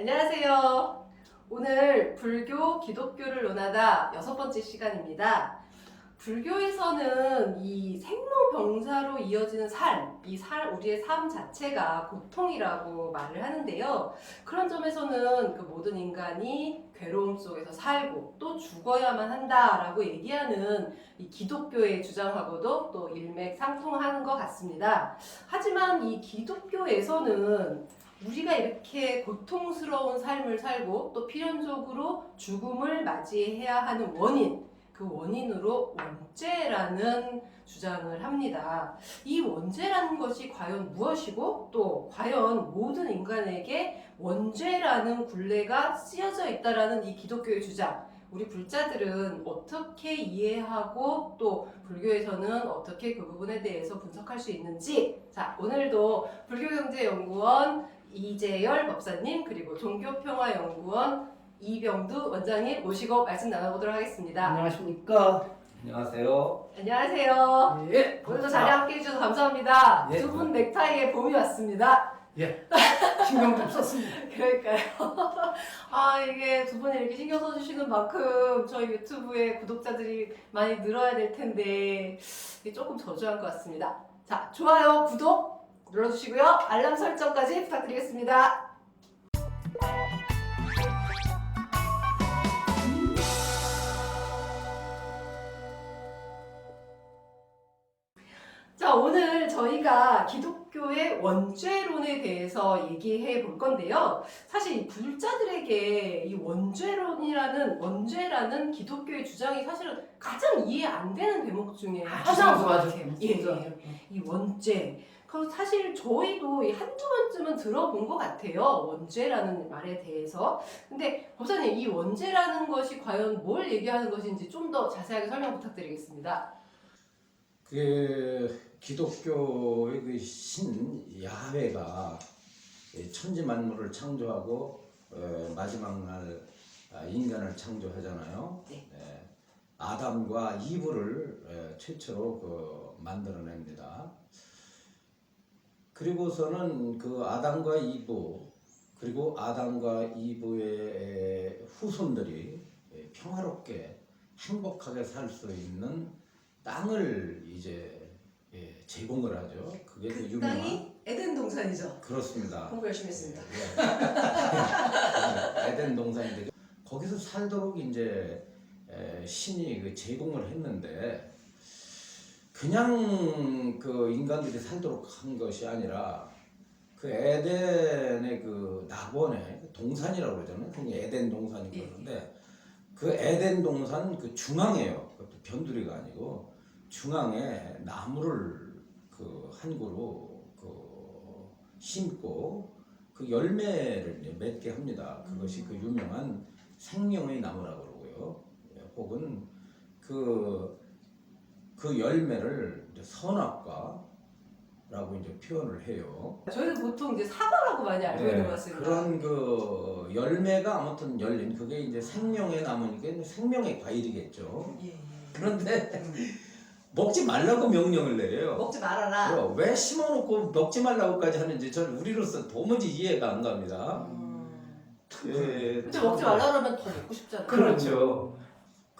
안녕하세요. 오늘 불교, 기독교를 논하다 여섯 번째 시간입니다. 불교에서는 이 생로병사로 이어지는 삶, 이 살, 우리의 삶 자체가 고통이라고 말을 하는데요. 그런 점에서는 그 모든 인간이 괴로움 속에서 살고 또 죽어야만 한다라고 얘기하는 이 기독교의 주장하고도 또 일맥상통하는 것 같습니다. 하지만 이 기독교에서는 우리가 이렇게 고통스러운 삶을 살고 또 필연적으로 죽음을 맞이해야 하는 원인, 그 원인으로 원죄라는 주장을 합니다. 이 원죄라는 것이 과연 무엇이고 또 과연 모든 인간에게 원죄라는 굴레가 쓰여져 있다라는 이 기독교의 주장. 우리 불자들은 어떻게 이해하고 또 불교에서는 어떻게 그 부분에 대해서 분석할 수 있는지 자 오늘도 불교경제연구원 이재열 법사님 그리고 종교평화연구원 이병두 원장님 모시고 말씀 나눠보도록 하겠습니다. 안녕하십니까? 안녕하세요. 안녕하세요. 예. 오늘도 자리 함께 해주셔서 감사합니다. 예. 두 분 넥타이에 봄이 왔습니다. 신경 좀 썼습니다. 그러니까요. 아, 이게 두 분이 이렇게 신경 써주시는 만큼 저희 유튜브에 구독자들이 많이 늘어야 될 텐데 이게 조금 저조한 것 같습니다. 자, 좋아요, 구독 눌러주시고요. 알람 설정까지 부탁드리겠습니다. 자, 오늘 저희가 기독교의 원죄론에 대해서 얘기해 볼 건데요. 사실 이 불자들에게 이 원죄론이라는 원죄라는 기독교의 주장이 사실은 가장 이해 안 되는 대목 중에 하나인 것 같아요. 예, 예. 이 원죄. 그 사실 저희도 이 한두 번쯤은 들어본 것 같아요. 원죄라는 말에 대해서. 근데 법사님, 이 원죄라는 것이 과연 뭘 얘기하는 것인지 좀 더 자세하게 설명 부탁드리겠습니다. 그 기독교의 그 신 야훼가 이 천지 만물을 창조하고 어, 마지막 날 아, 인간을 창조하잖아요. 네. 예, 아담과 이브를 예, 최초로 그 만들어냅니다. 그리고서는 그 아담과 이브 그리고 아담과 이브의 후손들이 예, 평화롭게 행복하게 살 수 있는 땅을 이제 예, 제공을 하죠. 그게 그 그 유명한 땅이 에덴 동산이죠. 그렇습니다. 공부 열심히 했습니다. 예, 예. 에덴 동산인데 거기서 살도록 이제 에, 신이 그 제공을 했는데 그냥 그 인간들이 살도록 한 것이 아니라 그 에덴의 그 낙원의 그 동산이라고 그러잖아요. 그게 에덴 동산이 예. 그러는데 그 에덴 동산 그 중앙에요. 그것도 변두리가 아니고 중앙에 나무를 그 한 그루 그 심고 그 열매를 맺게 합니다. 그것이 그 유명한 생명의 나무라고 그러고요. 예, 혹은 그, 그 열매를 이제 선악과라고 이제 표현을 해요. 저희는 보통 이제 사과라고 많이 알고 있는 것 같습니다. 네, 그런 그 열매가 아무튼 열린 그게 이제 생명의 나무니까 생명의 과일이겠죠. 예, 예. 그런데 먹지 말라고 명령을 내려요. 먹지 말아라. 그럼 왜 심어놓고 먹지 말라고까지 하는지 저는 우리로서 도무지 이해가 안 갑니다. 음. 예, 근데 먹지 말라 그러면 더 먹고 싶잖아요. 그렇죠.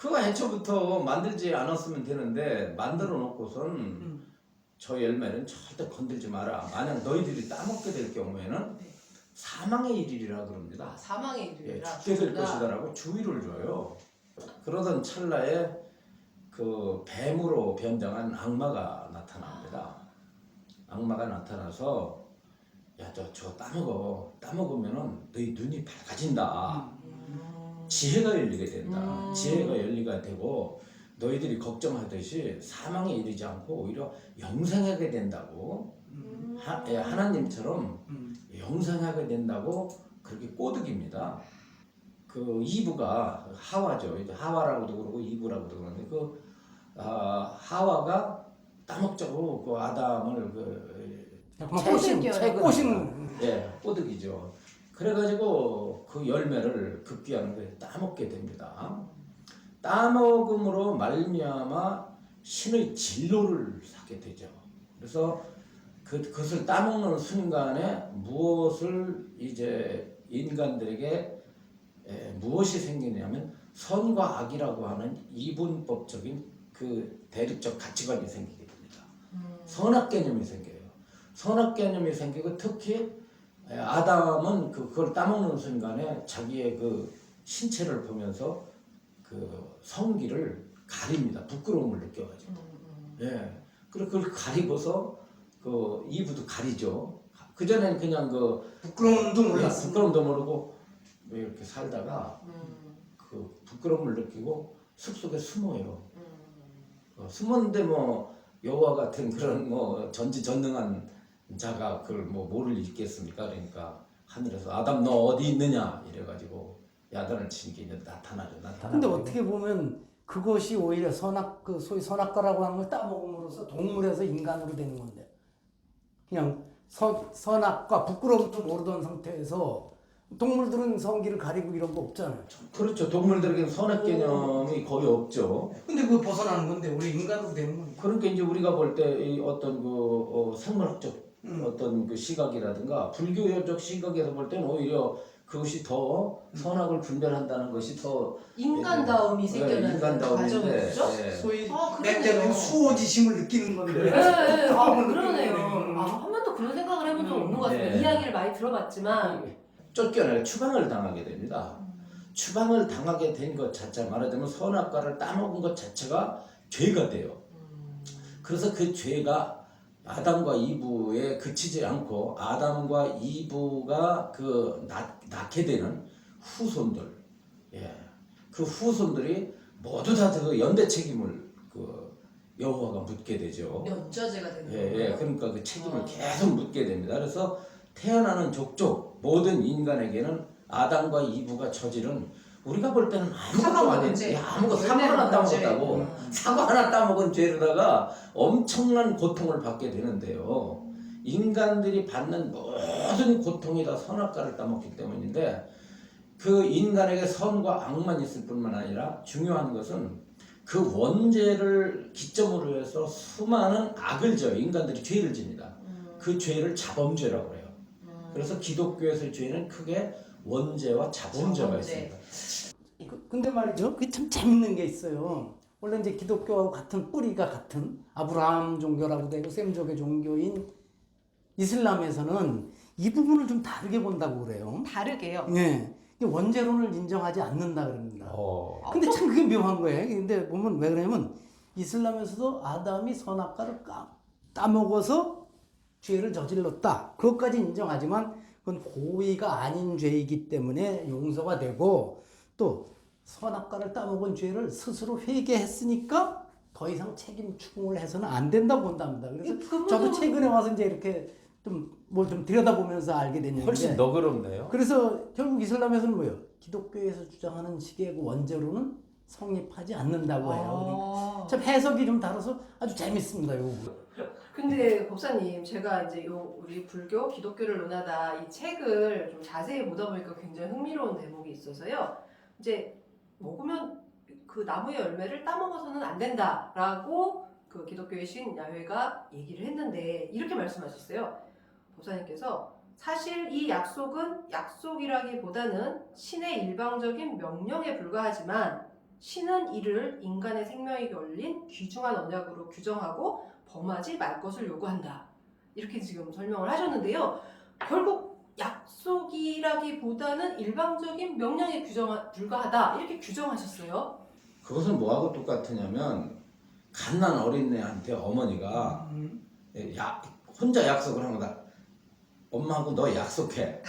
그거 애초부터 만들지 않았으면 되는데 만들어 놓고선 음. 저 열매는 절대 건들지 마라. 만약 너희들이 따먹게 될 경우에는 네. 사망의 일이라 그럽니다. 아, 사망의 예, 이름이라. 죽게 될 것이다라고 주의를 줘요. 그러던 찰나에 그 뱀으로 변장한 악마가 나타납니다. 악마가 나타나서 야 저 저 따먹어 따먹으면은 너희 눈이 밝아진다. 음. 지혜가 열리게 된다. 음. 지혜가 열리가 되고 너희들이 걱정하듯이 사망에 이르지 않고 오히려 영생하게 된다고 음. 하, 예, 하나님처럼 음. 영생하게 된다고 그렇게 꼬드깁니다. 그 이브가 하와죠. 하와라고도 그러고 이브라고도 그러는데 그 아, 하와가 따먹자고 그 아담을 그 꼬신, 최근 꼬신. 예, 꼬드기죠. 그래가지고 그 열매를 급기야는 거에 따먹게 됩니다. 따먹음으로 말미암아 신의 진로를 사게 되죠. 그래서 그, 그것을 따먹는 순간에 무엇을 이제 인간들에게 에, 무엇이 생기냐면 선과 악이라고 하는 이분법적인 그 대립적 가치관이 생기게 됩니다. 선악 개념이 생겨요. 선악 개념이 생기고 특히 에, 아담은 그- 그걸 따먹는 순간에 자기의 그 신체를 보면서 그 성기를 가립니다. 부끄러움을 느껴가지고. 예. 그리고 그걸 가리고서 그 이브도 가리죠. 그 전에는 그냥 그 부끄러움도 몰랐어. 부끄러움도 모르고 이렇게 살다가 그 부끄러움을 느끼고 숲 속에 숨어요. 어, 숨었는데 뭐 여호와 같은 그런 뭐 전지전능한 자가 그걸 뭐 뭐를 읽겠습니까? 그러니까 하늘에서 아담 너 어디 있느냐 이래가지고 야단을 치는 게 이제 나타나죠. 나타나. 근데 어떻게 보면 그것이 오히려 선악 그 소위 선악과라고 하는 걸 따먹음으로써 동물에서 인간으로 되는 건데 그냥 선, 선악과 부끄러움도 모르던 상태에서 동물들은 성기를 가리고 이런 거 없잖아요. 그렇죠. 동물들에게는 선악 개념이 거의 없죠. 근데 그거 벗어나는 건데 우리 인간으로 되는 거니까. 그러니까 이제 우리가 볼때이 어떤 그 어, 생물학적 음. 어떤 그 시각이라든가 불교적 시각에서 볼 때는 오히려 그것이 더 선악을 분별한다는 것이 더 인간다움이 예, 생겨나는 인간다움인데, 거죠? 예. 소위 아, 그러네요. 맥대로 수호지심을 느끼는 네, 건데. 네, 네. 아, 다음은 그러네요. 느끼는 아, 한 번도 그런 생각을 해본 적 없는 것 같습니다. 네. 이야기를 많이 들어봤지만 쫓겨나게 추방을 당하게 됩니다. 추방을 당하게 된 것 자체 말하자면 선악과를 따먹은 것 자체가 죄가 돼요. 그래서 그 죄가 아담과 이브에 그치지 않고 아담과 이브가 그 낳, 낳게 되는 후손들, 예, 그 후손들이 모두 다 그 연대 책임을 그 여호와가 묻게 되죠. 연좌제가 되는 예, 거예요. 예, 그러니까 그 책임을 어. 계속 묻게 됩니다. 그래서 태어나는 족족 모든 인간에게는 아담과 이브가 저지른 우리가 볼 때는 아무것도 아닌 문제. 아무것도 사과 하나. 따먹었다고 음. 사과 하나 따먹은 죄로다가 엄청난 고통을 받게 되는데요. 인간들이 받는 모든 고통이 다 선악과를 따먹기 때문인데 그 인간에게 선과 악만 있을 뿐만 아니라 중요한 것은 그 원죄를 기점으로 해서 수많은 악을 져요. 인간들이 죄를 집니다. 음. 그 죄를 자범죄라고 해요. 음. 그래서 기독교에서의 죄는 크게 원죄와 자범죄가 자범죄. 있습니다. 그- 근데 말이죠. 그게 참 재밌는 게 있어요. 원래 이제 기독교하고 같은 뿌리가 같은 아브라함 종교라고 되고 셈족의 종교인 이슬람에서는 이 부분을 좀 다르게 본다고 그래요. 다르게요. 예. 원죄론을 인정하지 않는다 그럽니다. 어. 근데 참 그게 묘한 거예요. 근데 보면 왜 그러냐면 이슬람에서도 아담이 선악과를 까, 따먹어서 죄를 저질렀다. 그것까지 인정하지만 그건 고의가 아닌 죄이기 때문에 용서가 되고 또 선악과를 따먹은 죄를 스스로 회개했으니까 더 이상 책임 추궁을 해서는 안 된다고 본답니다. 그래서 그 저도 최근에 와서 이제 이렇게 좀뭘좀 들여다보면서 알게 됐는데 훨씬 너그럽네요. 그래서 결국 이슬람에서는 뭐예요? 기독교에서 주장하는 식의 그 원죄로는 성립하지 않는다고 해요. 아. 참 해석이 좀 다르서 아주 재밌습니다. 요 근데 법사님 제가 이제 요 우리 불교 기독교를 논하다 이 책을 좀 자세히 보다 보니까 굉장히 흥미로운 대목이 있어서요. 이제 먹으면 그 나무의 열매를 따먹어서는 안 된다라고 그 기독교의 신 야훼가 얘기를 했는데 이렇게 말씀하셨어요. 법사님께서 사실 이 약속은 약속이라기보다는 신의 일방적인 명령에 불과하지만 신은 이를 인간의 생명에 걸린 귀중한 언약으로 규정하고 범하지 말 것을 요구한다. 이렇게 지금 설명을 하셨는데요. 결국 약속이라기보다는 일방적인 명령에 규정 불과하다. 이렇게 규정하셨어요. 그것은 뭐하고 똑같으냐면 갓난 어린애한테 어머니가 음. 야, 혼자 약속을 한 거다. 엄마하고 너 약속해.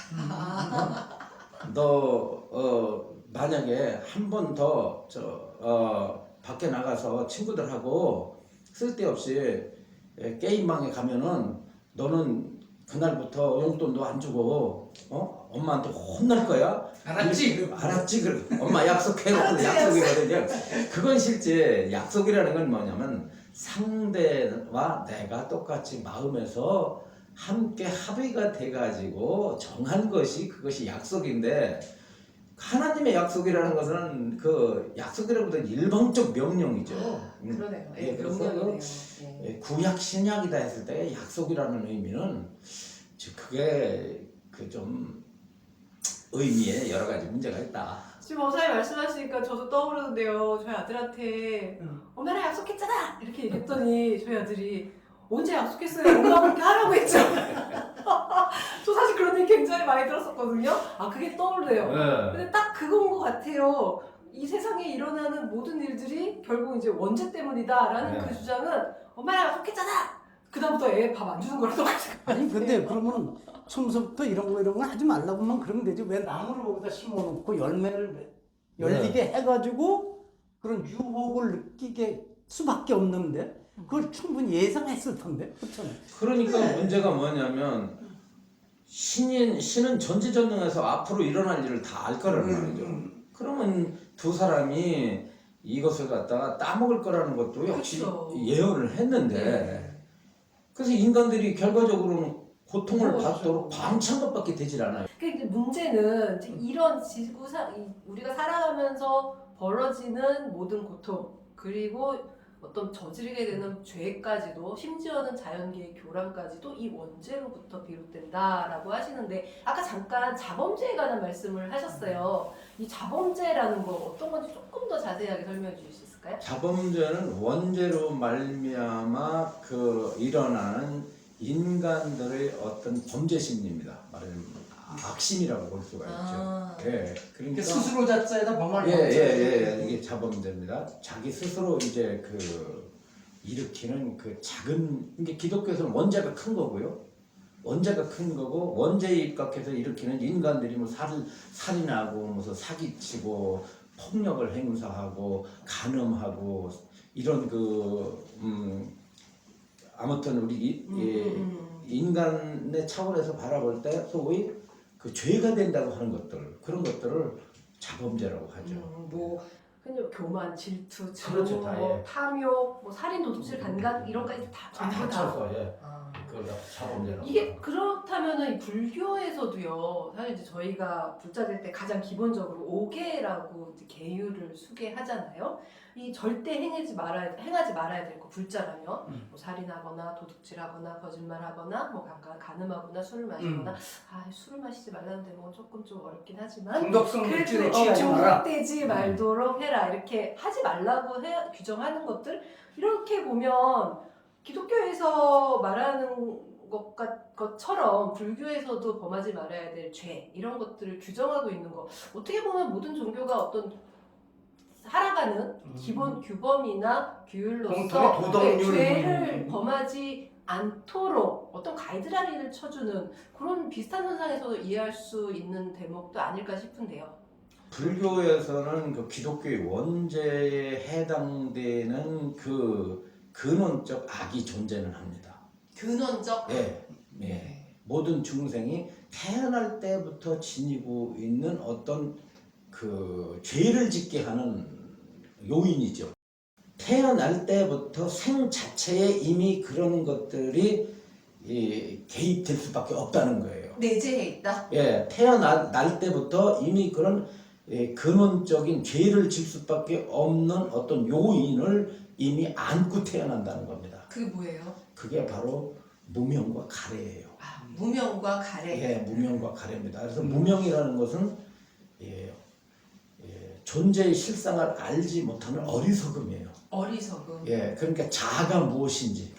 너 어, 만약에 한 번 더 저 어, 밖에 나가서 친구들하고 쓸데없이 에, 게임방에 가면은 너는 그날부터 용돈도 안 주고 어 엄마한테 혼날 거야. 알았지? 그- 알았지. 그 엄마 약속해 놓고 약속이거든요. 그건 실제 약속이라는 건 뭐냐면 상대와 내가 똑같이 마음에서 함께 합의가 돼가지고 정한 것이 그것이 약속인데 하나님의 약속이라는 것은 그 약속이라보다 일방적 명령이죠. 음. 그러네요. 예, 예, 그래서. 예. 예, 구약 신약이다 했을 때 약속이라는 의미는 즉 그게 그 좀 의미에 여러 가지 문제가 있다. 지금 어사님 말씀하시니까 저도 떠오르는데요. 저희 아들한테 응. 엄마랑 약속했잖아 이렇게 얘기했더니 저희 아들이 언제 약속했어요? 엄마가 그렇게 하라고 했죠. 굉장히 많이 들었었거든요. 아 그게 떠오르네요. 네. 근데 딱 그건 것 같아요. 이 세상에 일어나는 모든 일들이 결국 이제 원죄 때문이다라는 네. 그 주장은 엄마랑 약속했잖아. 그다음부터 애 밥 안 주는 거랑 똑같은 거 아니 근데 그러면 처음부터 이런 거 이런 거 하지 말라고만 그러면 되지 왜 나무를 거기다 심어놓고 열매를 열리게 해가지고 그런 유혹을 느끼게 수밖에 없는데 그걸 충분히 예상했을 텐데 그렇잖아요. 그러니까 문제가 뭐냐면 신인 신은 전지전능해서 앞으로 일어날 일을 다 알 거란 음, 말이죠. 그러면 두 사람이 이것을 갖다가 따먹을 거라는 것도 역시 그쵸. 예언을 했는데 네. 그래서 인간들이 결과적으로는 고통을 그렇죠. 받도록 방치한 것밖에 되질 않아요. 그러니까 문제는 이제 이런 지구사 이- 우리가 살아가면서 벌어지는 모든 고통 그리고 어떤 저지르게 되는 죄까지도 심지어는 자연계의 교란까지도 이 원죄로부터 비롯된다라고 하시는데 아까 잠깐 자범죄에 관한 말씀을 하셨어요. 이 자범죄라는 거 어떤 건지 조금 더 자세하게 설명해 주실 수 있을까요? 자범죄는 원죄로 말미암아 그 일어나는 인간들의 어떤 범죄 심리입니다. 말하자면 악심이라고 볼 수가 있죠. 아. 예, 그러니까 스스로 자체에다 범할 예, 예, 예, 이게 자범죄입니다. 자기 스스로 이제 그 일으키는 그 작은 이게 기독교에서는 원죄가 큰 거고요. 원죄가 큰 거고 원죄에 입각해서 일으키는 인간들이 뭐 살, 살인하고 무슨 사기치고 폭력을 행사하고 간음하고 이런 그 음, 아무튼 우리 이, 음, 예, 음, 음. 인간의 차원에서 바라볼 때 소위 그 죄가 된다고 하는 것들 그런 것들을 자범죄라고 하죠. 음, 뭐 그냥 교만, 질투, 증오, 그렇죠, 다, 뭐 예. 탐욕, 뭐 살인, 도둑질, 간간 이런 까지 다 전부 다. 예. 아. 그걸 다 자범죄라고. 이게 그렇다면은 이 불교에서도요. 사실 이제 저희가 불자 될 때 가장 기본적으로 오계라고 이제 계율을 수계하잖아요. 이 절대 행하지 말아야 행하지 말아야 될 거 불자라면 음. 뭐 살인하거나 도둑질하거나 거짓말하거나 뭐 간간 간음하거나 술을 마시거나 아 술을 마시지 말라는 대목은 조금 좀 어렵긴 하지만 중독성 물질을 어, 취하지 마라. 중독되지 말도록 해라 이렇게 하지 말라고 해, 규정하는 것들 이렇게 보면 기독교에서 말하는 것 같, 것처럼 불교에서도 범하지 말아야 될 죄 이런 것들을 규정하고 있는 거 어떻게 보면 모든 종교가 어떤 살아가는 음. 기본 규범이나 규율로서 공통의 도덕률. 네, 죄를 범하지 않도록 어떤 가이드라인을 쳐주는 그런 비슷한 현상에서 이해할 수 있는 대목도 아닐까 싶은데요. 불교에서는 그 기독교의 원죄에 해당되는 그 근원적 악이 존재는 합니다. 근원적 예, 예. 모든 중생이 태어날 때부터 지니고 있는 어떤 그 죄를 짓게 하는 요인이죠. 태어날 때부터 생 자체에 이미 그런 것들이 이, 개입될 수밖에 없다는 거예요. 내재해 있다. 예, 태어날 날 때부터 이미 그런 예, 근원적인 죄를 질 수밖에 없는 어떤 요인을 이미 안고 태어난다는 겁니다. 그게 뭐예요? 그게 바로 무명과 가래예요. 아, 무명과 가래. 예, 무명과 가래입니다. 그래서 무명이라는 것은 예, 예, 존재의 실상을 알지 못하는 어리석음이에요. 어리석음. 예, 그러니까 자아가 무엇인지,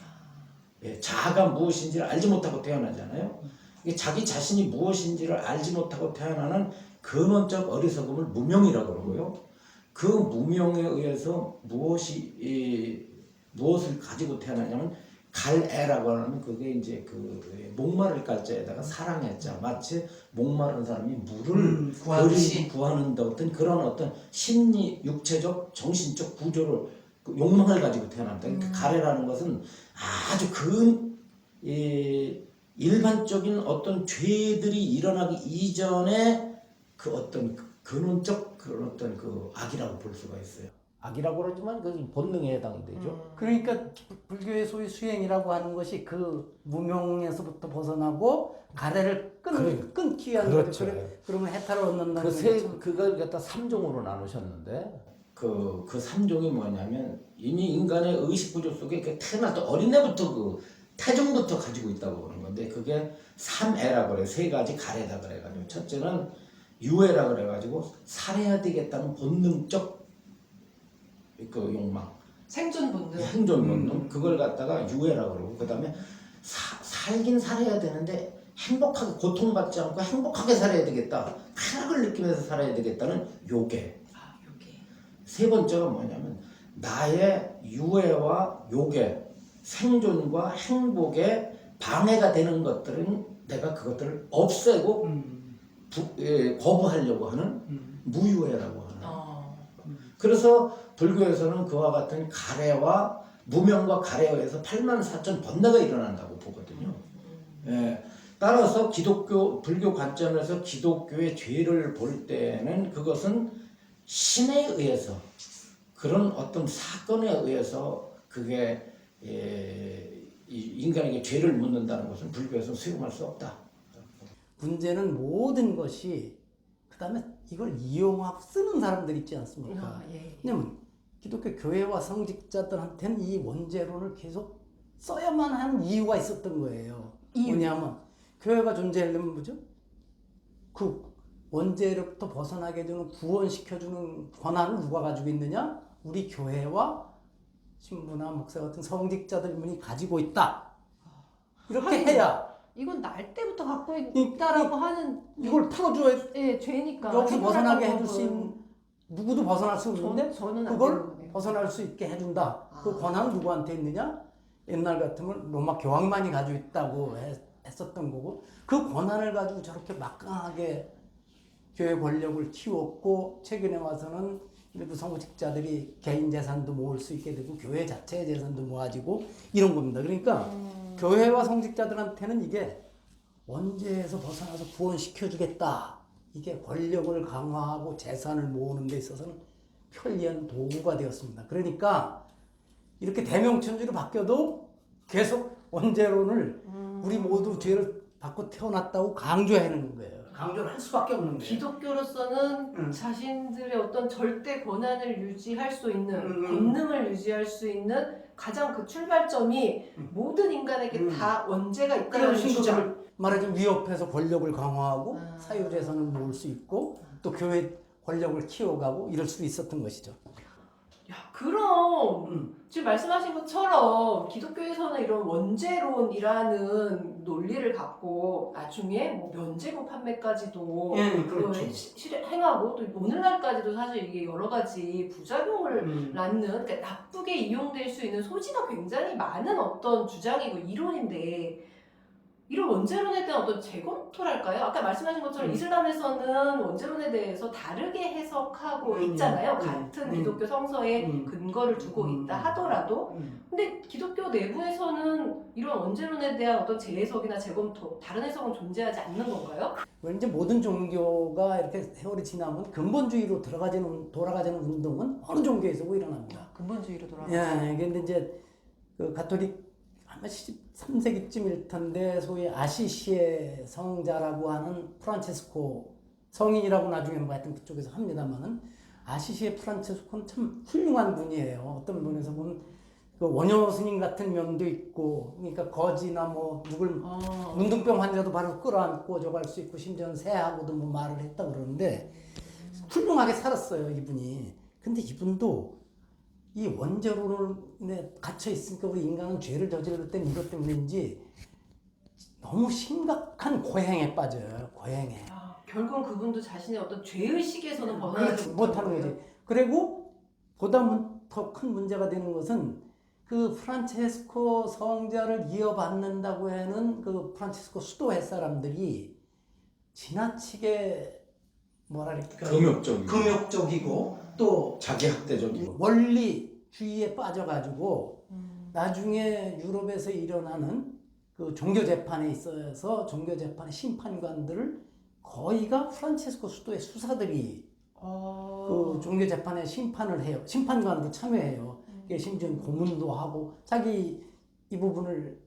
예, 자아가 무엇인지를 알지 못하고 태어나잖아요. 이게 자기 자신이 무엇인지를 알지 못하고 태어나는 근원적 어리석음을 무명이라고 그러고요. 그 무명에 의해서 무엇이 이, 무엇을 가지고 태어나냐면 갈애라고 하는 그게 이제 그 목마를 깔자에다가 사랑했자 마치 목마른 사람이 물을 음, 구하듯이. 구하는 데 어떤 그런 어떤 심리 육체적 정신적 구조를 그 욕망을 가지고 태어난다. 그러니까 음. 가래라는 것은 아주 근 이, 일반적인 어떤 죄들이 일어나기 이전에 그 어떤 그 근원적 그런 어떤 그 악이라고 볼 수가 있어요. 악이라고 그러지만 그 본능에 해당이 되죠. 음. 그러니까 불교의 소위 수행이라고 하는 것이 그 무명에서부터 벗어나고 가래를 끊, 그래. 끊기 위한 그렇죠. 거죠. 그래, 그러면 해탈을 얻는다는 그세 거죠. 그걸 갖다 삼종으로 나누셨는데 그 그 삼종이 뭐냐면 이미 인간의 의식 구조 속에 그 태어날 때 어린애부터 그 태종부터 가지고 있다고 그러는 건데 그게 삼애라고 그래 세 가지 가래다 그래가지고 첫째는 유해라 그래가지고 살해야 되겠다는 본능적 그 욕망, 생존 본능. 생존 본능 그걸 갖다가 유해라 그러고 그 다음에 사- 살긴 살아야 되는데 행복하게 고통받지 않고 행복하게 살아야 되겠다. 쾌락을 느끼면서 살아야 되겠다는 요괴. 아, 여기. 세 번째가 뭐냐면 나의 유해와 요괴, 생존과 행복에 방해가 되는 것들은 내가 그것들을 없애고 음, 부- 예, 거부하려고 하는 음. 무유해라고 하는. 어. 그래서 불교에서는 그와 같은 가래와 무명과 가래에 의해서 8만 4천 번뇌가 일어난다고 보거든요. 예. 따라서 기독교 불교 관점에서 기독교의 죄를 볼 때는 그것은 신에 의해서 그런 어떤 사건에 의해서 그게 예, 이 인간에게 죄를 묻는다는 것은 불교에서는 수용할 수 없다. 문제는 모든 것이 그 다음에 이걸 이용하고 쓰는 사람들 있지 않습니까? 아, 예. 왜냐면 기독교 교회와 성직자들한테는 이 원죄론을 계속 써야만 하는 이유가 있었던 거예요. 이유? 뭐냐면 교회가 존재하려면 뭐죠? 그 원죄로부터 벗어나게 해주는 구원시켜주는 권한을 누가 가지고 있느냐? 우리 교회와 신부나 목사 같은 성직자들만이 가지고 있다. 이렇게 해야 이건 날 때부터 갖고 이- 있다라고 하는 이걸 풀어줘야 예, 죄니까. 여기서 벗어나게 해줄 수 있는 누구도 벗어날 수 없는데 저, 저는 안 그걸 되는 거네요. 벗어날 수 있게 해준다. 그 아. 권한은 누구한테 있느냐? 옛날 같으면 로마 교황만이 가지고 있다고 했, 했었던 거고 그 권한을 가지고 저렇게 막강하게 교회 권력을 키웠고 최근에 와서는 일부 성직자들이 개인 재산도 모을 수 있게 되고 교회 자체의 재산도 모아지고 이런 겁니다. 그러니까 음. 교회와 성직자들한테는 이게 원죄에서 벗어나서 구원시켜주겠다. 이게 권력을 강화하고 재산을 모으는 데 있어서는 편리한 도구가 되었습니다. 그러니까 이렇게 대명천주로 바뀌어도 계속 원죄론을 우리 모두 죄를 받고 태어났다고 강조하는 거예요. 강조를 할 수밖에 없는 거예요. 기독교로서는 음. 자신들의 어떤 절대 권한을 유지할 수 있는 음, 음. 권능을 유지할 수 있는 가장 그 출발점이 모든 인간에게 음. 다 원죄가 있다는 주장. 말하자면 위협해서 권력을 강화하고 아. 사유재산을 모을 수 있고 또 교회 권력을 키워가고 이럴 수 있었던 것이죠. 야, 그럼 음. 지금 말씀하신 것처럼 기독교에서는 이런 원죄론이라는 논리를 갖고 나중에 뭐 면제부 판매까지도 예, 그 시- 실- 행하고 또 오늘날까지도 사실 이게 여러 가지 부작용을 음. 낳는 그러니까 나쁘게 이용될 수 있는 소지가 굉장히 많은 어떤 주장이고 이론인데 이런 원죄론에 대한 어떤 재검토랄까요? 아까 말씀하신 것처럼 음. 이슬람에서는 원죄론에 대해서 다르게 해석하고 음, 있잖아요. 음, 같은 음. 기독교 성서에 음. 근거를 두고 음. 있다 하더라도 음. 근데 기독교 내부에서는 이런 원죄론에 대한 어떤 재해석이나 재검토 다른 해석은 존재하지 않는 건가요? 왠지 모든 종교가 이렇게 세월이 지나면 근본주의로 들어가지는 돌아가지는 운동은 어느 종교에서도 일어납니다. 근본주의로 돌아가. 예, 근데 이제 그 가톨릭 아마 13세기쯤일 텐데 소위 아시시의 성자라고 하는 프란체스코 성인이라고 나중에 뭐 하여튼 그쪽에서 합니다만은 아시시의 프란체스코는 참 훌륭한 분이에요. 어떤 분에서 보면 그 원효 스님 같은 면도 있고 그러니까 거지나 뭐 누굴 어. 문둥병 환자도 바로 끌어안고 저갈 수 있고 심지어는 새하고도 뭐 말을 했다 그러는데 훌륭하게 살았어요 이분이. 근데 이분도 이 원죄론에 갇혀 있으니까 우리 인간은 죄를 저질렀을 땐 이것 때문인지 너무 심각한 고행에 빠져요. 고행에. 아, 결국은 그분도 자신의 어떤 죄의식에서는 벗어나지 그렇지 못하는 거지. 그리고 보다 더 큰 문제가 되는 것은 그 프란체스코 성자를 이어받는다고 하는 그 프란체스코 수도회 사람들이 지나치게 뭐랄까 금욕적이고 금욕적이고 또 자기 학대적이고 원리주의에 빠져가지고 음. 나중에 유럽에서 일어나는 그 종교 재판에 있어서 종교 재판의 심판관들을 거의가 프란체스코 수도의 수사들이 어. 그 종교 재판에 심판을 해요. 심판관으로 참여해요. 이게 심지어 고문도 하고 자기 이 부분을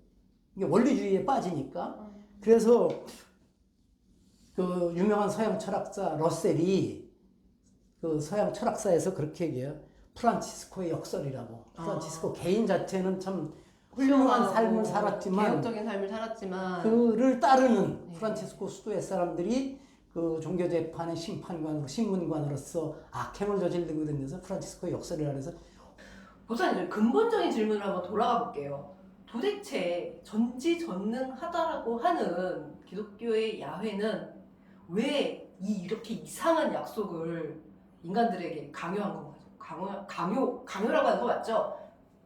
이게 원리주의에 빠지니까 그래서 그 유명한 서양 철학자 러셀이 그 서양 철학사에서 그렇게 얘기해요. 프란치스코의 역설이라고. 프란치스코 개인 자체는 참 훌륭한 삶을 살았지만 개혁적인 삶을 살았지만 그를 따르는 네. 프란치스코 수도의 사람들이 그 종교 재판의 심판관으로 신문관으로서 악행을 저지르고 다니면서 프란치스코 역사를 알아서 보사님 근본적인 질문을 한번 돌아가 볼게요. 도대체 전지전능하다라고 하는 기독교의 야훼는 왜 이 이렇게 이상한 약속을 인간들에게 강요한 건가요? 강요, 강요, 강요라고 하는 거 맞죠?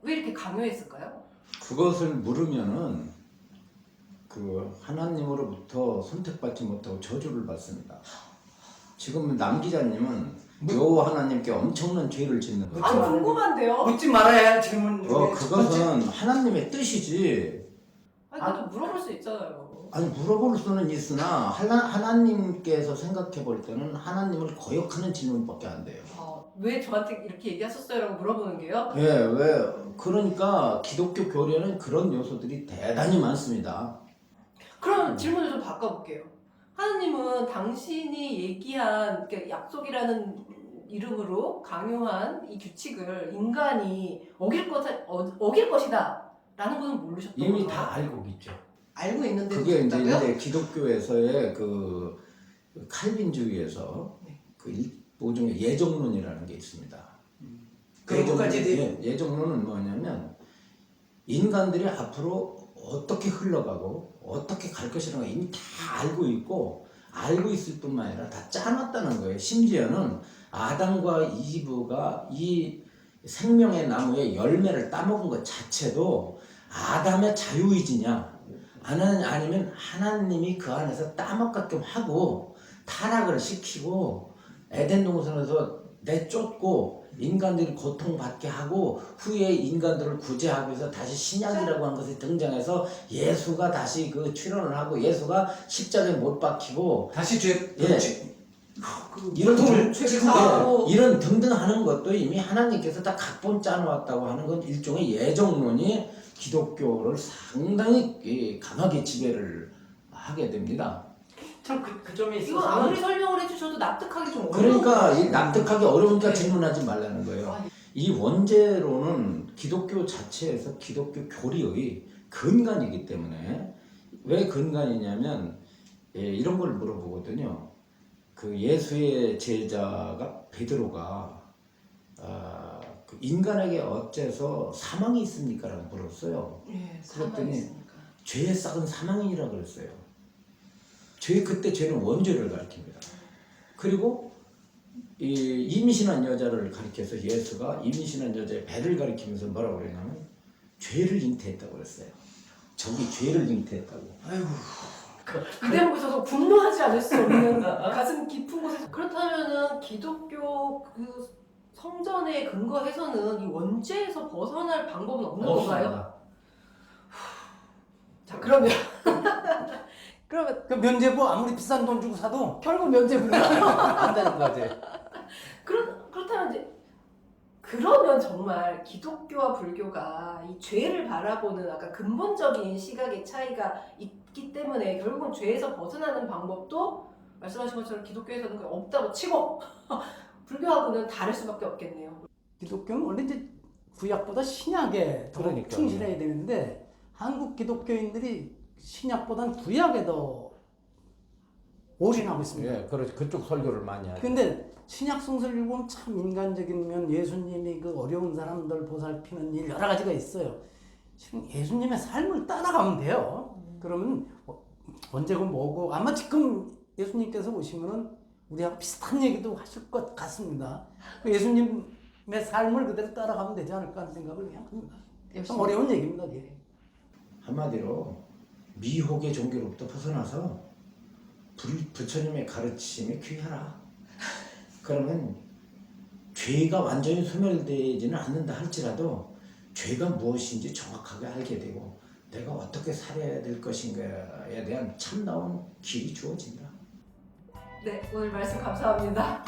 왜 이렇게 강요했을까요? 그것을 물으면은 그 하나님으로부터 선택받지 못하고 저주를 받습니다. 지금 남 기자님은 요 하나님께 엄청난 죄를 짓는. 묻지 아. 궁금한데요. 묻지 말아야 할 질문 중에 어, 첫 번째. 그것은 하나님의 뜻이지. 아니 그래도 물어볼 수 있잖아요. 아니 물어볼 수는 있으나 하나, 하나 님께서 생각해 볼 때는 하나님을 거역하는 질문밖에 안 돼요. 아, 왜 저한테 이렇게 얘기하셨어요라고 물어보는 게요? 예, 왜 그러니까 기독교 교리에는 그런 요소들이 대단히 많습니다. 그럼 질문을 좀 바꿔볼게요. 하나님은 당신이 얘기한 그러니까 약속이라는 이름으로 강요한 이 규칙을 인간이 어길 것 어, 어길 것이다라는 것은 모르셨던 이미 건가요? 다 알고 있죠. 알고 있는데 그게 이제? 이제 기독교에서의 그 칼빈주의에서 네. 그 일종의 예정론이라는 게 있습니다. 그런 것까지 예정론, 예, 예정론은 뭐냐면 인간들이 앞으로 어떻게 흘러가고 어떻게 갈 것이라는 걸 이미 다 알고 있고 알고 있을 뿐만 아니라 다 짜놨다는 거예요. 심지어는 아담과 이브가 이 생명의 나무의 열매를 따먹은 것 자체도 아담의 자유의지냐 아니- 아니면 하나님이 그 안에서 따먹게끔 하고 타락을 시키고 에덴 동산에서 내쫓고 인간들이 고통받게 하고 후에 인간들을 구제하기 위해서 다시 신약이라고 하는 것이 등장해서 예수가 다시 그 출현을 하고 예수가 십자가에 못 박히고 다시 죄 예. 죄- 그 이런 등. 예, 이런 등등 하는 것도 이미 하나님께서 다 각본 짜놓았다고 하는 건 일종의 예정론이 기독교를 상당히 이, 강하게 지배를 하게 됩니다. 참 그 그 점에 이거 있어서 아무리 설명을 해주셔도 납득하기 좀 어려운 그러니까. 이 납득하기 어려우니까 네. 질문하지 말라는 거예요. 아, 이 원죄로는 기독교 자체에서 기독교 교리의 근간이기 때문에 왜 근간이냐면 예, 이런 걸 물어보거든요. 그 예수의 제자가 베드로가 아, 그 인간에게 어째서 사망이 있습니까 라고 물었어요. 예, 그랬더니. 죄의 싹은 사망이라 그랬어요. 죄 그때 죄는 원죄를 가리킵니다. 그리고 이 임신한 여자를 가리켜서 예수가 임신한 여자의 배를 가리키면서 뭐라고 그랬냐면 죄를 잉태했다고 그랬어요. 저기 죄를 잉태했다고. 아이고 이 대목에서 분노하지 않을 수 없는 가슴 깊은 곳에서 그렇다면은 기독교 그 성전에 근거해서는 이 원죄에서 벗어날 방법은 없는 건가요? 자 그러면 그러면 그 면제부 아무리 비싼 돈 주고 사도 결국 면제부가 한다는 거지. 그렇 그렇다면 이제 그러면 정말 기독교와 불교가 이 죄를 바라보는 아까 근본적인 시각의 차이가 있기 때문에 결국은 죄에서 벗어나는 방법도 말씀하신 것처럼 기독교에서는 그냥 없다고 치고 불교하고는 다를 수밖에 없겠네요. 기독교는 원래 이제 구약보다 신약에 더 그러니까요. 충실해야 되는데 한국 기독교인들이 신약보다는 구약에 더 올인하고 있습니다. 예, 그렇죠. 그쪽 설교를 많이 하죠. 근데 신약 성서를 읽으면 참 인간적인 면 예수님이 그 어려운 사람들 보살피는 일 여러 가지가 있어요. 지금 예수님의 삶을 따라가면 돼요. 그러면 어, 언제고 뭐고 아마 지금 예수님께서 오시면은 우리하고 비슷한 얘기도 하실 것 같습니다. 그 예수님의 삶을 그대로 따라가면 되지 않을까 하는 생각을 그냥 합니다. 참 어려운 얘기입니다. 이게. 한마디로 미혹의 종교로부터 벗어나서 불, 부처님의 가르침에 귀하라. 그러면 죄가 완전히 소멸되지는 않는다 할지라도 죄가 무엇인지 정확하게 알게 되고 내가 어떻게 살아야 될 것인가에 대한 참나온 길이 주어진다. 네 오늘 말씀 감사합니다.